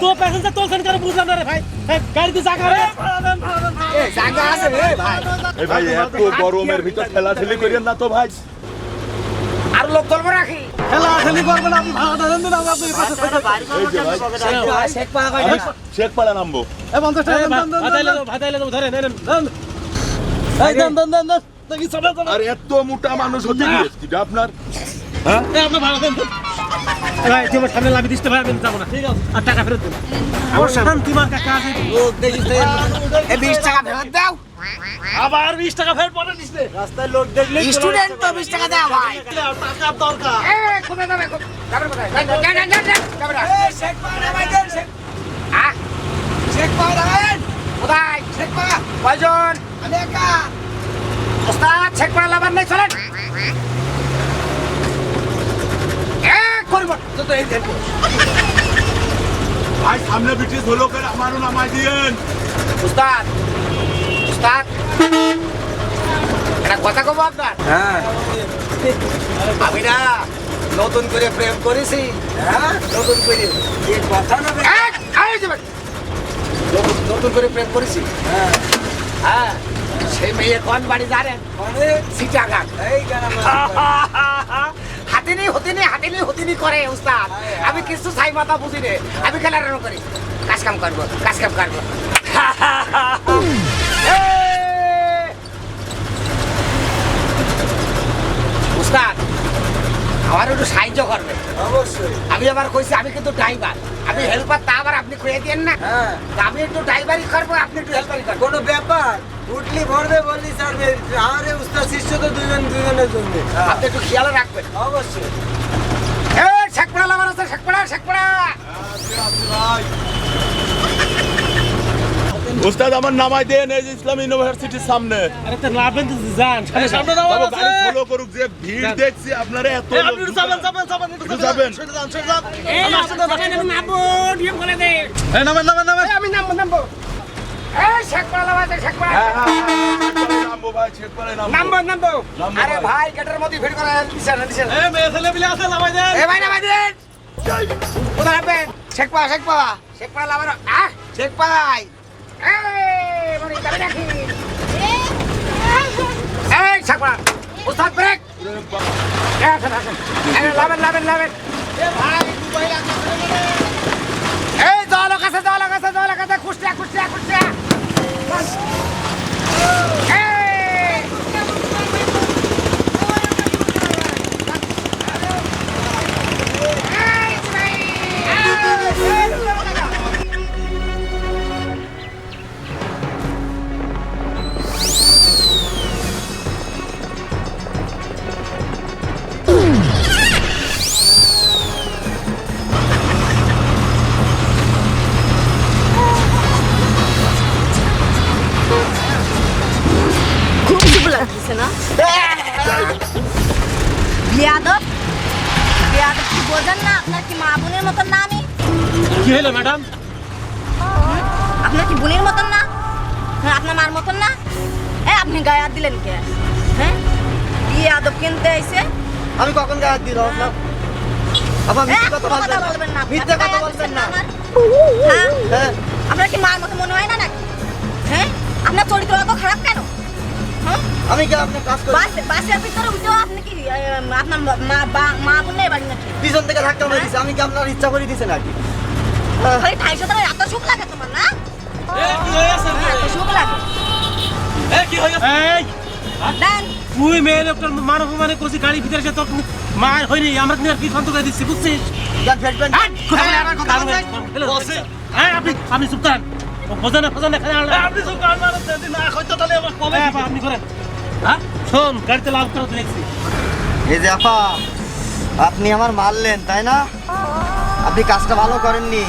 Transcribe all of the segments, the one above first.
তো প্যাসেঞ্জার তোলছেন কেন বুঝলাম না রে ভাই। গাড়িতে জায়গা রে জায়গা আছে রে ভাই। এই ভাই এত গরমের ভিতর ঠেলাঠেলি করিয়েন না তো ভাই। আর লোক তুলবো রাখি খেলা খেলি করবেন আপনি ভাড়াটা দেন দিন আপনি পাশে ভাই শেখ পা শেখপাড়া নামবো। টাকা দেন দেন ভাতাইলে ধরে নেন দেন। এই দেন দেন দেন দেন। আর এত মোটা মানুষ হতে গিয়েছি আপনার? হ্যাঁ আপনি ভাড়া দেন। দেন। ভাই তুমি সামনে লাভি দিতে ভাই আমি যাব না। ঠিক আছে। আর টাকা ফেরত দিন আমার শান্তি দেখিস বিশ টাকা ফেরত দাও। আবার বিশ টাকা ফেরত পরে দিস রাস্তায় লোক দেখলে স্টুডেন্ট তো বিশ টাকা দাও ভাই টাকা দরকার। এ কোথায় যাবে যাবে কোথায়? যান যান যান যান যাবে না শেখ পা ভাই শেখ। হ্যাঁ? শেখ কোথায়? শেখ আমি একা। ওস্তাদ শেখ পা লাভার নাই চলেন। এই দেখো। ভাই সামনে ব্রিটিশ হলো করে আমারও নামাই দিয়েন। উস্তাদ উস্তাদ। একটা কথা কব আপনার? হ্যাঁ। আমি না নতুন করে প্রেম করেছি। হ্যাঁ? নতুন করে এই কথা না নতুন নতুন করে প্রেম করেছি। হ্যাঁ। হ্যাঁ সেই মেয়ে কোন বাড়ি জানেন? সিটাগাং হাতিনি হতিনি হাতিনি হতিনি করে উস্তাদ। আমি কিছু ছাই মাথা বুঝি রে আমি খেলার করি। কাজ কাম করব কাজ কাম করব। উস্তাদ আমার একটু সাহায্য করবে। অবশ্যই। আমি আবার কইছি আমি কিন্তু ড্রাইভার। আমি হেল্পার তা আবার আপনি কয়ে দেন না? হ্যাঁ। আমি একটু ড্রাইভারই করব আপনি একটু হেল্পারই করব কোনো ব্যাপার? উঠলি ভরবে বললি স্যার শিষ্য তো দুজন দুজনের জন্য। আপনি একটু খেয়াল রাখবেন। অবশ্যই। এ শেখপড়া আছে শেখপড়া শেখপড়া ওস্তাদ আমার নামাই দেন এই ইসলাম ইউনিভার্সিটির সামনে। আরে তো লাভেন তো যান সামনে সামনে আছে। গাড়ি ফলো করুক যে ভিড় দেখছি আপনারা এত লোক আপনি যাবেন যাবেন যাবেন একটু যাবেন। সরে যান সরে যান। এই আমার সাথে যান। নামবো নিয়ম করে দে এই, নামেন নামেন নামেন। আমি নামবো নামবো। আরে ভাই। গেটের মধ্যে ভিড় করে দিছেন দিছেন। এই মেয়ে ছেলে বিলে আছে লাভাই দেন। এ ভাই নামাই দিন। কোথায় যাবেন শেখপা শেখপা শেখপা লাভার আহ শেখ পাই এই বড়ি যাবে নাকি এই শেখপা উস্তাদ ব্রেক। এই আসেন আসেন। এই লাভেন লাভেন লাভেন। এ ভাই দুবাই না? বিয়াদব। বিয়াদব কি বোঝেন না? আপনার কি মা বোনের মতন না আমি? কি হলো ম্যাডাম? আপনার কি বোনের মতন না? হ্যাঁ, আপনার মার মতন না? এ আপনি গায়ে হাত দিলেন কে? হ্যাঁ? বিয়াদব কিনতে আইছে। আমি কখন গায়ে দিল আপনার? আবার এ, মিথ্যে কথা বলবেন না। মিথ্যে কথা বলবেন না হ্যাঁ। হ্যাঁ? আপনার কি মার মতো মনে হয় না নাকি? হ্যাঁ? আপনার চরিত্র অত খারাপ কেন? হ্যাঁ আমি কি আপনার কাজ করি? বাস বাসের ভিতরে উঠেও আপনি কি আপনার মা বা- মা বোন নেই বাড়ি নাকি? পিছন থেকে ধাক্কা মেরে দিছে। আমি কি আপনার ইচ্ছা করে দিছে নাকি? খালি ঠাইশো টাকা এত সুখ লাগে তোমার না? এ কি হ্যাঁ, এত সুখ লাগে। এ কি হয়েছে এই! দেন। তুই মেয়ে লোকটার মানব মানে করছি গাড়ি ভিতরে এসে তোর মার হয়নি আমরা নিয়ে কি ফান্ত করে দিচ্ছি বুঝছিস? যান হ্যাঁ, বলবে। হ্যাঁ, আপনি আপনি চুপ করেন খালি। আপনি হ্যাঁ, আপনি করেন হ্যাঁ? শোন গাড়িতে লাভ করে দেখছি। এই যে আপা আপনি আমার মারলেন তাই না? আপনি কাজটা ভালো করেননি।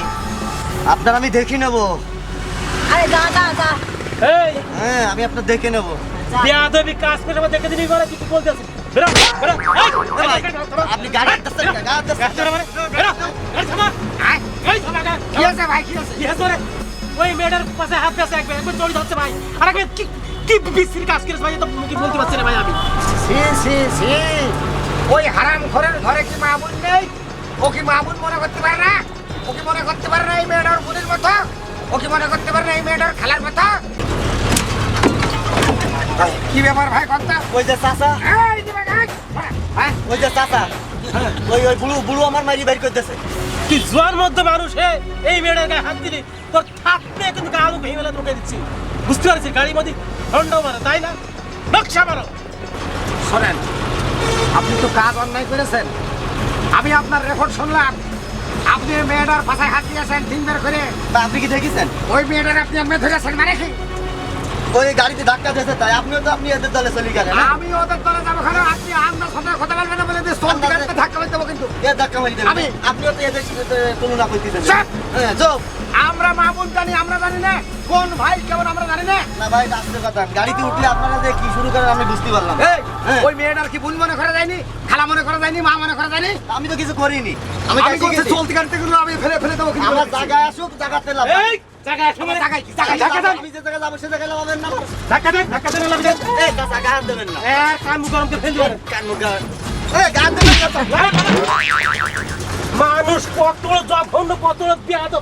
আপনার আমি দেখে নেব। আরে যা যা যা। এই হ্যাঁ আমি আপনার দেখে নেব। যা। বিয়াদবি কাজ করে আমার দেখে দিবি করে কিছু বলতে আছে? বেরো বেরো এই, এই, আপনি গাড়ি গাড়ি মানে, বেরো, গাড়ি থামা, গাড়ি থামা, কি আছে ভাই কি আছে কি রে? ওই মেয়েটার পাশে হাত দিয়েছে একবার একবার হচ্ছে ভাই। আর একবার কি কি বিশ্রী কাজ করেছে ভাই? তো মুখে বলতে পারছি না ভাই আমি। সি সি সি ওই হারাম ঘরের ঘরে কি মামুন নেই? ও কি মামুন মনে করতে পারে না? ও কি মনে করতে পারে না এই মেয়েটার বোনের মতো? ও কি মনে করতে পারে না এই মেয়েটার খেলার মতো? কি ব্যাপার ভাই কথা ওই যে চাচা। এই দিবে গাছ হ্যাঁ ওই যে চাচা। ওই ওই বুলু বুলু আমার মারি বের করতেছে। কি জোয়ার মধ্যে মানুষ এই মেয়েটার গায়ে হাত দিলি? তোর থাকতে কিন্তু গা আলু ভেঙে ঢুকে দিচ্ছি। বুঝতে পারছি গাড়ির মধ্যে দণ্ড মারো তাই না? নকশা মারো। শোনেন আপনি তো কাজ অন্যায় করেছেন। আমি আপনার রেকর্ড শুনলাম। আপনি ওই মেয়েটার পাশায় হাত দিয়েছেন দিন বের করে আপনি কি দেখেছেন? ওই মেয়েটার আপনি মেয়ে ধরেছেন মানে কি? ওই গাড়িতে ধাক্কা দিয়েছে তাই আপনিও তো আপনি এদের দলে চলে গেলেন আমি ওদের দলে যাব আপনি আপনার সাথে কথা বলবেন না বলে দিয়ে সোল গাড়িতে ধাক্কা মেরে দেবো কিন্তু। এ ধাক্কা মারি দেবেন। আমি- আপনিও তো এদের সাথে তুলনা চুপ! হ্যাঁ চুপ! আমরা মা বোন জানি আমরা জানি না। কোন ভাই কেমন আমরা জানি না। না ভাই আসতে কথা। গাড়িতে উঠলে আপনারা যে কি শুরু করেন আমি বুঝতে পারলাম হ্যাঁ। ওই মেয়েটার কি বোন মনে করা যায়নি? খালা মনে করা যায়নি? মা মনে করা যায়নি? আমি তো কিছু করিনি। আমি চলতে গাড়ি করতে গাড়িতে আমি ফেলে ফেলে দেবো কিন্তু। আমার জায়গায় আসুক জায়গাতে লাভ মানুষ কত জঘন্য কত বিয়াদ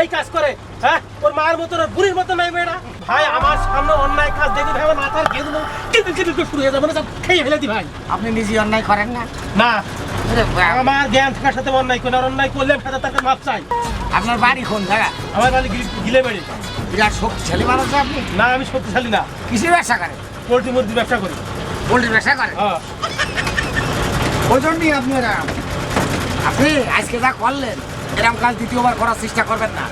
এই কাজ করে হ্যাঁ? ওর মায়ের মতো ওর বুড়ির মতো নাই মেয়েরা ভাই আমার সামনে অন্যায় কাজ দেখি ভাই আমার মাথার গেঁদু করে শুরু হয়ে যাবে না খেয়ে ফেলে দি ভাই। আপনি নিজে অন্যায় করেন না। না। আমার জ্ঞান থাকার সাথে অন্যায় করে অন্যায় করলে সাথে তাকে মাপ চাই। আপনার বাড়ি কোন জায়গা? আমার বাড়ি গিলে- বেড়ে। বিরাট শক্তিশালী মানুষ আপনি। না আমি শক্তিশালী না। কিসের ব্যবসা করেন পোল্ট্রি মুরগি ব্যবসা করি। পোল্ট্রির ব্যবসা করেন হ্যাঁ। ওই জন্যই আপনি আপনি আজকে যা করলেন এরম কাজ দ্বিতীয়বার করার চেষ্টা করবেন না।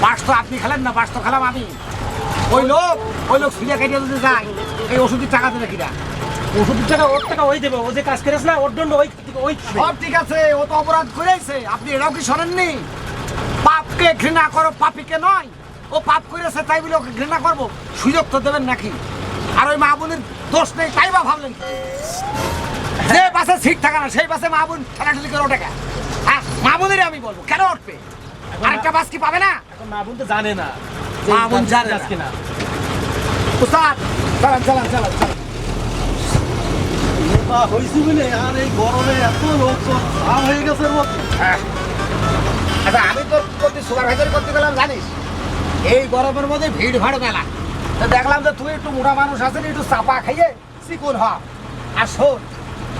বাস তো আপনি খেলেন না বাস তো খেলাম আমি। ওই লোক ওই লোক সিরিয়া কেটে যদি যায় এই ওষুধের টাকা দেবে কিনা? ওষুধের টাকা ওর টাকা ওই দেবে ও যে কাজ করেছে না ওর জন্য ওই ওই সব ঠিক আছে ও তো অপরাধ করেছে আপনি এটাও কি শোনেননি? পাপকে ঘৃণা করো পাপিকে নয়। ও পাপ করেছে তাই বলে ওকে ঘৃণা করব। সুযোগ তো দেবেন নাকি? আর ওই মা বোনের দোষ নেই তাই বা ভাবলেন? যে বাসে সিট থাকে না সেই বাসে মা বোন ঠেলাঠেলি করে ওঠে? হ্যাঁ মা বোনেরই আমি বলব কেন উঠবে? আরেকটা বাস কি পাবে না? মা বোন তো জানে না মা বোন জানে না। উস্তাদ চালান চালান চালান চালান। বা বলে? আর এই গরমে এত হয়ে গেছে হ্যাঁ। আচ্ছা আমি তো প্রতি সুপারভাইজার করতে গেলাম জানিস? এই গরমের মধ্যে ভিড় ভাড় মেলা। তো দেখলাম যে তুই একটু মোটা মানুষ আছেন একটু চাপা খাইয়ে চিকুন হ। আর শোন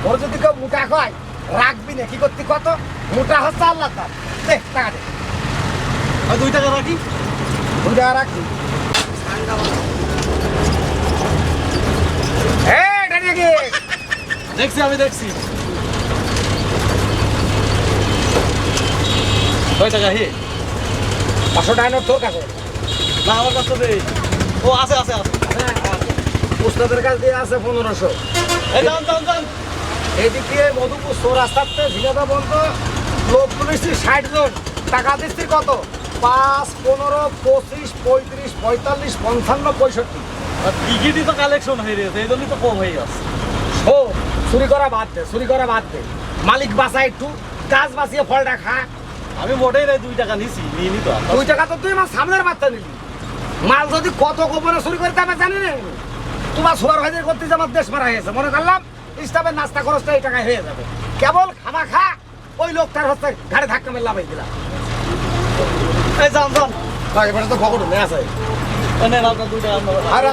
ওর যদি কেউ মোটা হয় রাখবি না। কি করতে কত? মোটা হচ্ছে আল্লাহ তার। দে টাকা দে। ওই দুই টাকা রাখি? দুই টাকা এই দাঁড়িয়ে গিয়ে দেখছি আমি দেখছি। কয় টাকা হে? পাঁচশো টাকা নোট তোর কাছে। না আমার কাছে নেই। ও আছে আছে আছে। উস্তাদের কাছে দিয়ে আছে পনেরোশো। এই যান যান যান এদিকে মধুপুর সো রাস্তাতে ঝিনাদা বন্ধ। লোক তুলেছি ষাট জন। টাকা দিচ্ছি কত? পাঁচ পনেরো পঁচিশ পঁয়ত্রিশ পঁয়তাল্লিশ পঞ্চান্ন পঁয়ষট্টি। টিকিটই তো কালেকশন হয়ে গেছে এই জন্যই তো কম হয়ে গেছে। ও চুরি করা বাদ দে চুরি করা বাদ দে। মালিক বাঁচা একটু গাছ বাঁচিয়ে ফলটা খা। আমি মোটেই নাই দুই টাকা নিছি নিয়ে নি তো। দুই টাকা তো তুই আমার সামনের বার্তা নিলি। মাল যদি কত গোপনে চুরি করতে আমি জানি না। তোমার সুপার ভাইজার করতে যে আমার দেশ মারা হয়েছে মনে করলাম স্টাফের নাস্তা খরচটা এই টাকায় হয়ে যাবে। কেবল খামা খা ওই লোকটার হচ্ছে ঘাড়ে ধাক্কা মেরে লাভাই দিলাম। এই যান যান। এবারে তো খবর নেই আছে। দুই টাকা। আর।